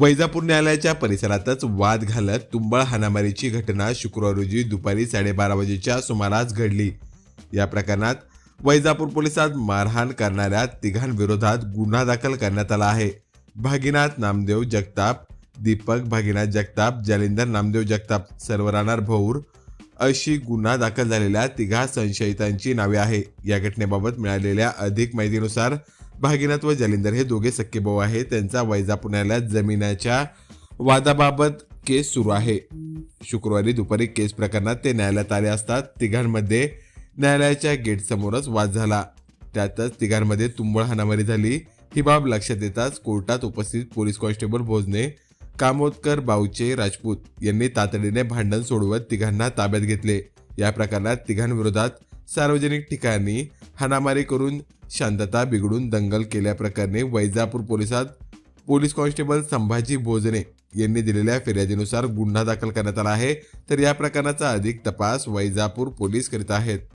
वैजापूर न्यायालयाच्या परिसरातच वाद घालत तुंबळ हाणामारीची घटना शुक्रवार रोजी दुपारी साडेबारा वाजेच्या सुमारास घडली. या प्रकरणात वैजापूर पोलिसात मारहाण करणाऱ्या तिघांविरोधात गुन्हा दाखल करण्यात आला आहे. भागीनाथ नामदेव जगताप दीपक भागीनाथ जगताप जालिंदर नामदेव जगताप सर्व राहणार भौर अशी गुन्हा दाखल झालेल्या तिघा संशयितांची नावे आहे. या घटनेबाबत मिळालेल्या अधिक माहितीनुसार भागीनाथ व जालिंदर हे दोघे सख्खे भाऊ आहेत. त्यांचा वैजा पुण्याला जमिनाच्या वादाबाबत केस सुरू आहे. शुक्रवारी दुपारी केस प्रकरणात ते न्यायालयात आले असतात. तिघांमध्ये न्यायालयाच्या गेटसमोरच वाद झाला. त्यातच तिघांमध्ये तुंबळ हाणामारी झाली. ही बाब लक्षात येताच कोर्टात उपस्थित पोलीस कॉन्स्टेबल भोजने कामोदकर बाऊचे राजपूत यांनी तातडीने भांडण सोडवत तिघांना ताब्यात घेतले. या प्रकरणात तिघांविरोधात सार्वजनिक ठिकाणी हाणामारी करून शांतता बिघडून दंगल केल्याप्रकरणी वैजापूर पोलिसात पोलीस कॉन्स्टेबल संभाजी भोजने यांनी दिलेल्या फिर्यादीनुसार गुन्हा दाखल करण्यात आला आहे. तर या प्रकरणाचा अधिक तपास वैजापूर पोलीस करीत आहेत.